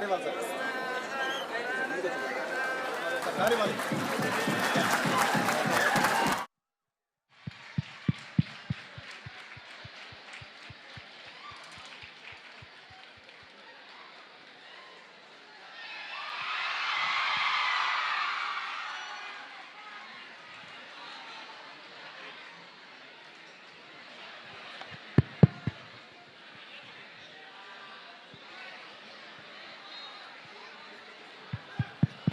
ありが。す。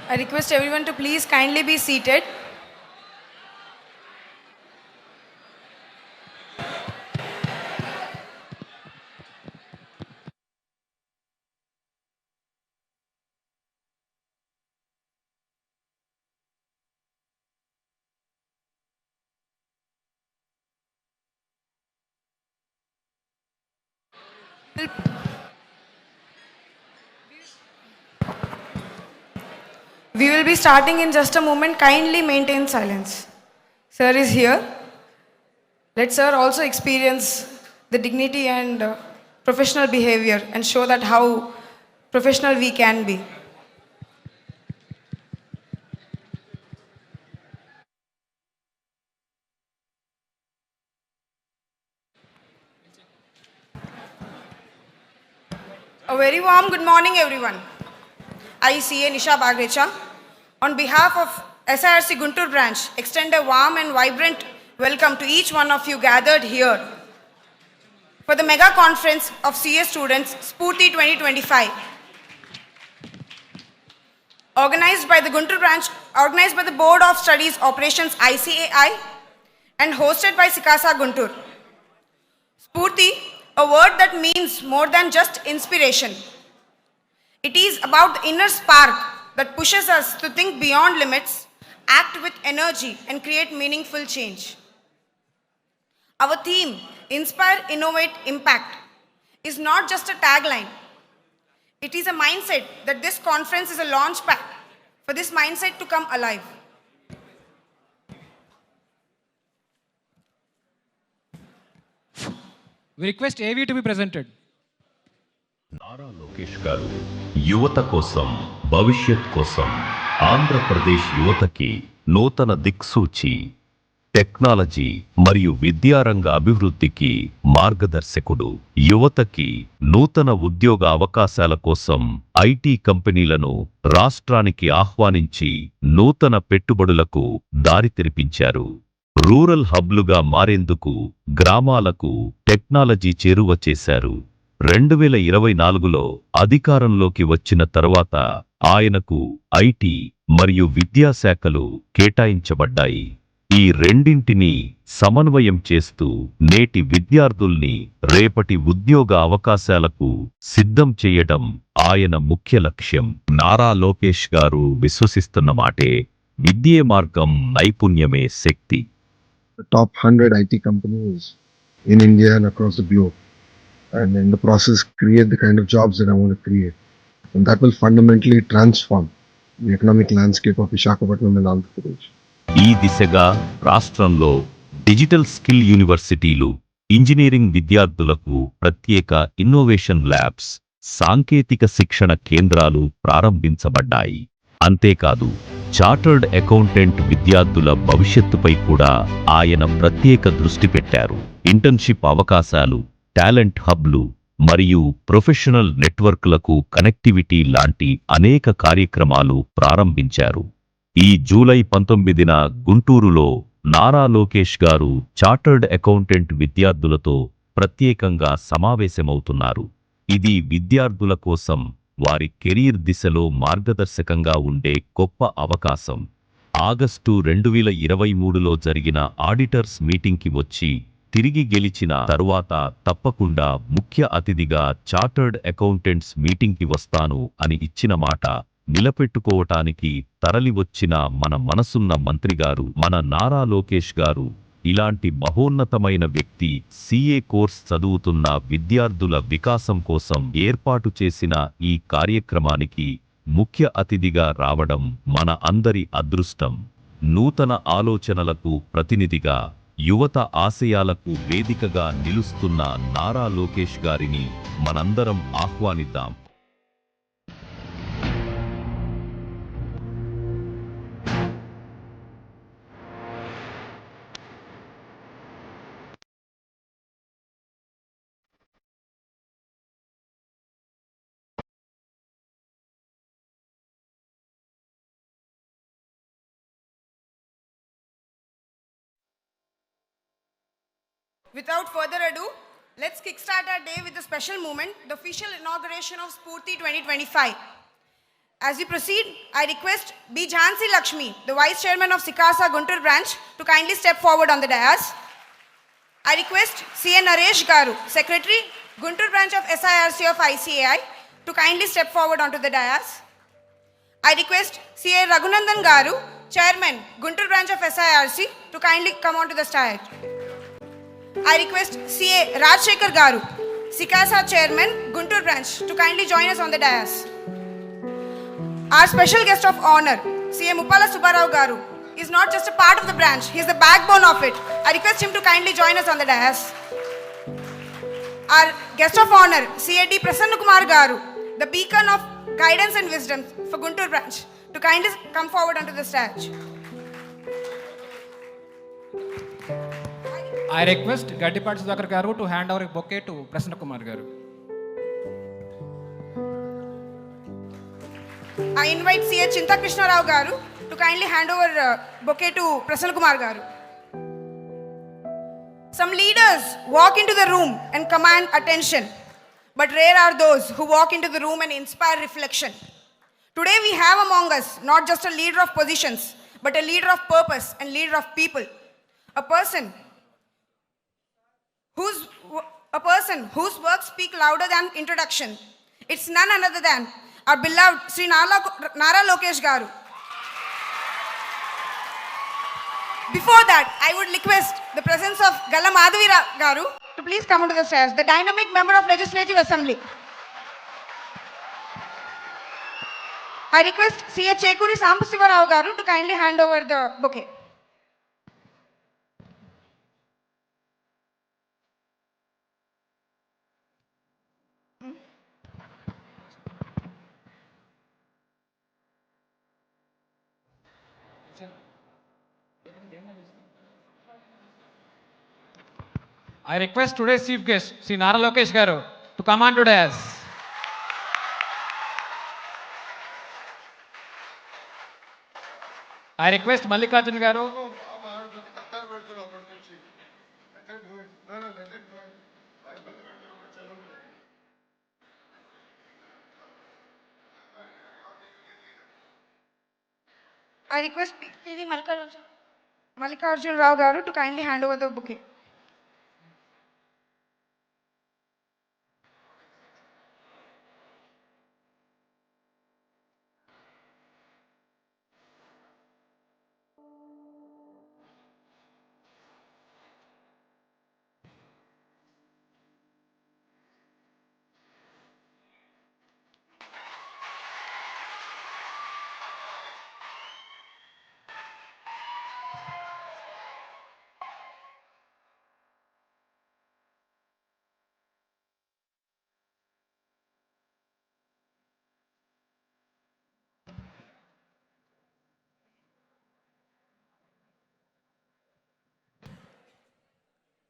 I request everyone to please kindly be seated. We will be starting in just a moment. Kindly maintain silence. Sir is here. Let Sir also experience the dignity and uh, professional behavior and show that how professional we can be. A very warm good morning, everyone. I, CA Nisha Bagrecha, on behalf of SIRC Guntur branch, extend a warm and vibrant welcome to each one of you gathered here for the mega conference of CA students Spurti 2025. Organized by the Guntur branch, organized by the Board of Studies Operations ICAI and hosted by Sikasa Guntur. Spurti, a word that means more than just inspiration. It is about the inner spark that pushes us to think beyond limits, act with energy, and create meaningful change. Our theme, Inspire, Innovate, Impact, is not just a tagline. It is a mindset that this conference is a launch pad for this mindset to come alive. We request AV to be presented. Nara Lokesh గారు యువత కోసం భవిష్యత్ కోసం ఆంధ్రప్రదేశ్ యువతకి నూతన దిక్సూచి technology మరియు విద్యారంగ అభివృద్ధికి మార్గదర్శకుడు. యువతకి నూతన ఉద్యోగ అవకాశాల కోసం ఐటీ కంపెనీలను రాష్ట్రానికి ఆహ్వానించి నూతన పెట్టుబడులకు దారి తెరిపించారు. రూరల్ హబ్లుగా మారేందుకు గ్రామాలకు టెక్నాలజీ చేరువ చేశారు. రెండు వేల ఇరవై నాలుగులో అధికారంలోకి వచ్చిన తర్వాత ఆయనకు ఐటీ మరియు విద్యాశాఖలు కేటాయించబడ్డాయి. ఈ రెండింటినీ సమన్వయం చేస్తూ నేటి విద్యార్థుల్ని రేపటి ఉద్యోగ అవకాశాలకు సిద్ధం చేయడం ఆయన ముఖ్య లక్ష్యం. నారా లోకేష్ గారు విశ్వసిస్తున్న మాటే విద్యే మార్గం నైపుణ్యమే శక్తి. Top hundred IT companies in India and across the globe. And in the process, create the kind of jobs that I want to create. And that will fundamentally transform the economic landscape of Vishakhapatnam and Andhra Pradesh. ఈ దిశగా రాష్ట్రంలో digital skill యూనివర్సిటీలు engineering విద్యార్థులకు ప్రత్యేక innovation labs సాంకేతిక శిక్షణ కేంద్రాలు ప్రారంభించబడ్డాయి అంతేకాదు చార్టర్డ్ అకౌంటెంట్ విద్యార్థుల భవిష్యత్తుపై కూడా ఆయన ప్రత్యేక దృష్టి పెట్టారు ఇంటర్న్షిప్ అవకాశాలు టాలెంట్ హబ్లు మరియు ప్రొఫెషనల్ నెట్వర్క్లకు కనెక్టివిటీ లాంటి అనేక కార్యక్రమాలు ప్రారంభించారు. ఈ జూలై పంతొమ్మిదిన గుంటూరులో నారా లోకేష్ గారు చార్టర్డ్ అకౌంటెంట్ విద్యార్థులతో ప్రత్యేకంగా సమావేశమవుతున్నారు. ఇది విద్యార్థుల కోసం వారి కెరీర్ దిశలో మార్గదర్శకంగా ఉండే గొప్ప అవకాశం. ఆగస్టు రెండు వేల ఇరవై మూడులో జరిగిన ఆడిటర్స్ మీటింగ్కి వచ్చి తిరిగి గెలిచిన తరువాత తప్పకుండా ముఖ్య అతిథిగా చార్టర్డ్ అకౌంటెంట్స్ మీటింగ్కి వస్తాను అని ఇచ్చిన మాట నిలబెట్టుకోవటానికి తరలివచ్చిన మన మనసున్న మంత్రిగారు మన నారా లోకేష్ గారు ఇలాంటి మహోన్నతమైన వ్యక్తి సీఏ కోర్స్ చదువుతున్న విద్యార్థుల వికాసం కోసం ఏర్పాటు చేసిన ఈ కార్యక్రమానికి ముఖ్య అతిథిగా రావడం మన అందరి అదృష్టం. నూతన ఆలోచనలకు ప్రతినిధిగా యువత ఆశయాలకు వేదికగా నిలుస్తున్న నారా లోకేష్ గారిని మనందరం ఆహ్వానిద్దాం. Without further ado, let's kickstart our day with a special moment, the official inauguration of Spurti 2025. As we proceed, I request B. Jhansi Lakshmi, the Vice Chairman of Sikasa Guntur branch, to kindly step forward on the dais. I request C. N. Naresh Garu, Secretary, Guntur branch of SIRC of ICAI, to kindly step forward onto the dais. I request C. A. Raghunandan Garu, Chairman, Guntur branch of SIRC, to kindly come onto the stage. I request C. A. Rajshekar Garu, Sikasa Chairman, Guntur branch, to kindly join us on the dais. Our special guest of honor, C. A. Mupala Subbarao Garu, is not just a part of the branch, he is the backbone of it. I request him to kindly join us on the dais. Our guest of honor, CAD Prasanna Kumar Garu, the beacon of guidance and wisdom for Guntur branch, to kindly come forward onto the stage. I request Gadipati Sudhakar Garu to hand over a bouquet to Prasanna Kumar Garu. I invite C.H. Chintakrishna Rao Garu to kindly hand over uh, bouquet to Prasanna Kumar Garu. Some leaders walk into the room and command attention, but rare are those who walk into the room and inspire reflection. Today we have among us not just a leader of positions, but a leader of purpose and leader of people. A person a person whose works speak louder than introduction. It's none other than our beloved Sri Nara, Nara Lokesh Garu. Before that, I would request the presence of Gala Madhavira Garu to please come onto the stairs, the dynamic member of Legislative Assembly. I request C.H. Chekuri Sambasivarao Garu to kindly hand over the bouquet. I request today's chief guest, Sri Nara Lokesh Garu, to come on today as I request Mallikarjun Garu. I request ఇది Mallikarjuna Mallikarjuna Rao garu to kindly hand over the bouquet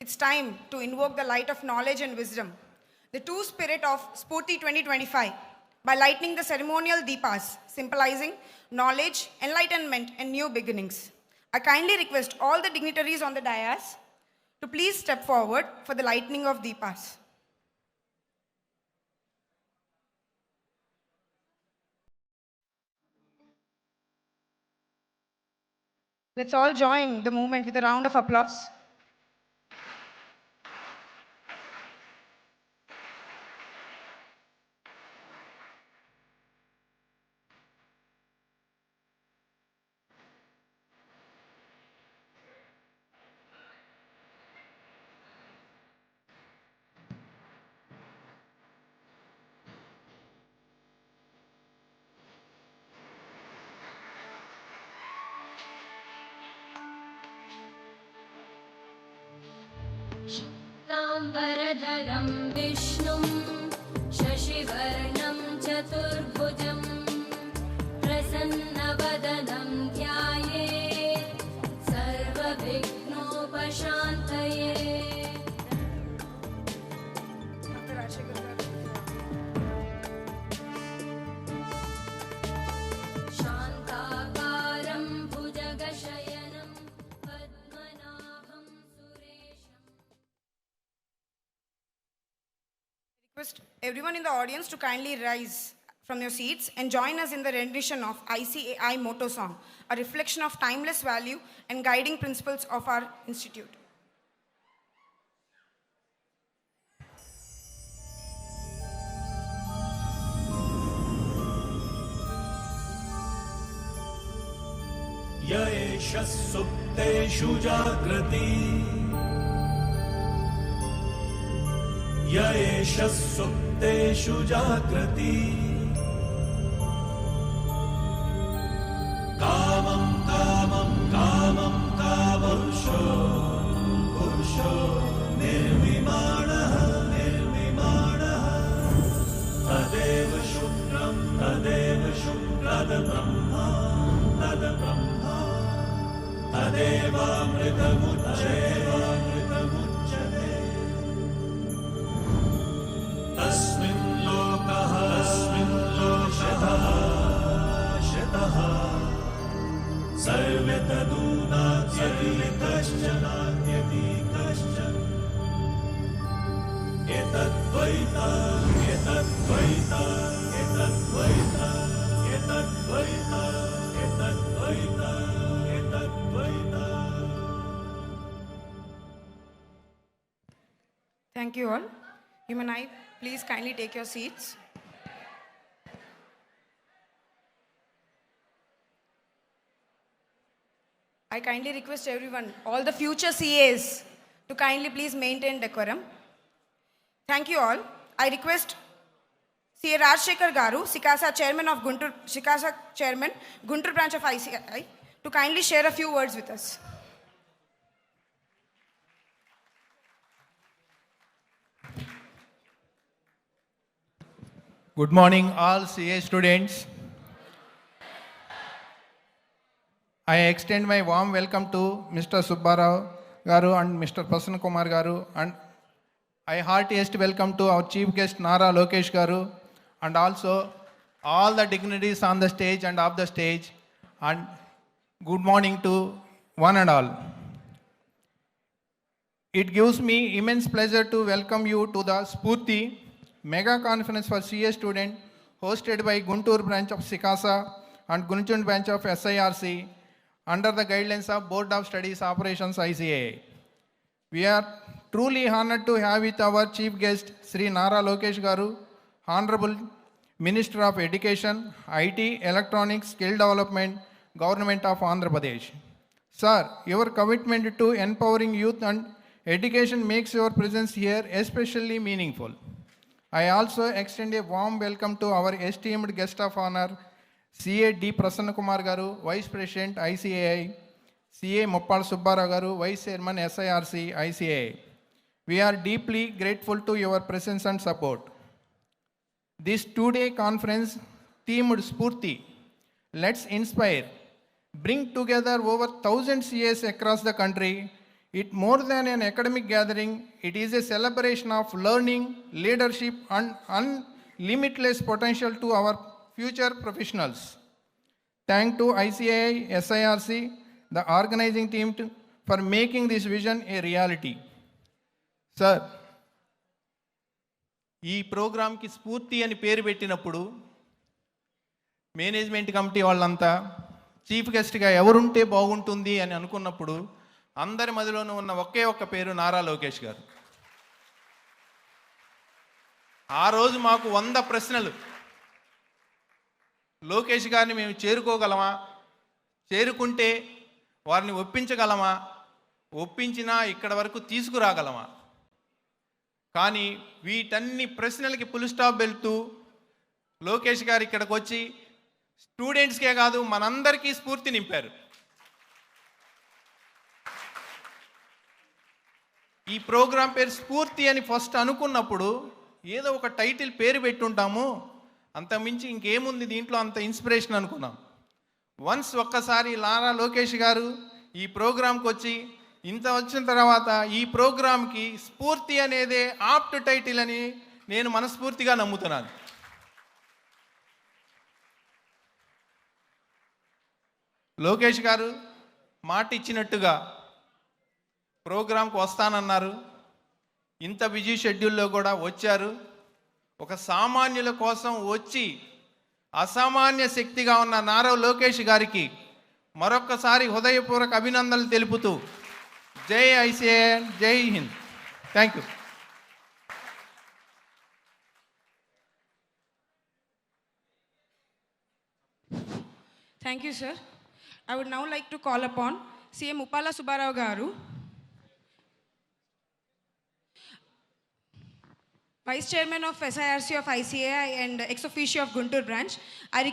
It's time to invoke the light of knowledge and wisdom, the true spirit of Spurti 2025, by lighting the ceremonial deepas, symbolizing knowledge, enlightenment, and new beginnings. I kindly request all the dignitaries on the dais to please step forward for the lightning of deepas. Let's all join the movement with a round of applause. शुक्लाम्बरधरं विष्णुं शशिवर्णं Request everyone in the audience to kindly rise from your seats and join us in the rendition of ICAI motto song, a reflection of timeless value and guiding principles of our institute. य एष सुप्तेषु जाग्रति य एष सुप्तेषु जाग्रति। कामं कामं कामं कामपुरुषो पुरुषो, निर्विमाणः निर्विमाणः। तदेव शुक्रं, तदेव शुक्रदब्रह्मा तद्ब्रह्मा। तदेवामृतमुच्चैवामृतमुच्यते सर्वे तदूनात्यति कश्चनात्यति कश्चन एतद्वैता एतद्वैता एतद्वैता एतद्वैता एतद्वैता एतद्वैता Thank you all. You may please kindly take your seats. I kindly request everyone, all the future CAs, to kindly please maintain decorum. Thank you all. I request CA Rajshekar Garu, Sikasa Chairman of Guntur, Sikasa Chairman, Guntur branch of ICI, to kindly share a few words with us. Good morning, all CA students. I extend my warm welcome to Mr. Subbarao Garu and Mr. Prasanna Kumar Garu, and I heartiest welcome to our chief guest Nara Lokesh Garu, and also all the dignitaries on the stage and off the stage, and good morning to one and all. It gives me immense pleasure to welcome you to the Spurti Mega Conference for CA student hosted by Guntur branch of Sikasa and Gunchund branch of SIRC under the guidelines of Board of Studies Operations ICA. We are truly honored to have with our chief guest Sri Nara Lokesh Garu, Honorable Minister of Education, IT, Electronics, Skill Development, Government of Andhra Pradesh. Sir, your commitment to empowering youth and education makes your presence here especially meaningful. I also extend a warm welcome to our esteemed guest of honor, CA D Prasanna Kumar garu vice president ICAI CA Muppala Subbarao garu vice chairman SIRC ICAI we're deeply grateful to your presence and support this two day conference themed Spoorthi let's inspire bring together over thousand CAs across the country it more than an academic gathering it is a celebration of learning leadership and unlimitless potential to our future professionals. Thank to ICAI, SIRC, the organizing team to- for making this vision a reality. Sir ఈ ప్రోగ్రాంకి స్ఫూర్తి అని పేరు పెట్టినప్పుడు management committee వాళ్ళంతా chief గెస్ట్గా ఎవరుంటే బాగుంటుంది అని అనుకున్నప్పుడు అందరి మదిలోనూ ఉన్న ఒకే ఒక్క పేరు నారా లోకేష్ గారు ఆ రోజు మాకు వంద ప్రశ్నలు లోకేష్ గారిని మేము చేరుకోగలమా? చేరుకుంటే వారిని ఒప్పించగలమా? ఒప్పించినా ఇక్కడ వరకు తీసుకురాగలమా? కానీ వీటన్ని ప్రశ్నలకి ఫుల్ స్టాప్ వెళ్తూ లోకేష్ గారు ఇక్కడికి వచ్చి స్టూడెంట్స్కే కాదు మనందరికీ స్ఫూర్తి నింపారు. ఈ ప్రోగ్రాం పేరు స్ఫూర్తి అని ఫస్ట్ అనుకున్నప్పుడు ఏదో ఒక టైటిల్ పేరు పెట్టుంటాము. అంతమించి ఇంకేముంది దీంట్లో అంత ఇన్స్పిరేషన్ అనుకున్నాం వన్స్ ఒక్కసారి లారా లోకేష్ గారు ఈ ప్రోగ్రాంకి వచ్చి ఇంత వచ్చిన తర్వాత ఈ ప్రోగ్రాంకి స్ఫూర్తి అనేదే ఆప్ట్ టైటిల్ అని నేను మనస్ఫూర్తిగా నమ్ముతున్నాను. లోకేష్ గారు మాట ఇచ్చినట్టుగా ప్రోగ్రాంకి వస్తానన్నారు. ఇంత బిజీ షెడ్యూల్లో కూడా వచ్చారు. ఒక సామాన్యుల కోసం వచ్చి అసామాన్య శక్తిగా ఉన్న నారవ లోకేష్ గారికి మరొక్కసారి హృదయపూర్వక అభినందనలు తెలుపుతూ జై ఐసిఏ జై Hind. Thank you thank you sir I would now like to call upon CM Upala Subbarao garu Vice Chairman of SIRC of ICAI and ex officio of Guntur branch. I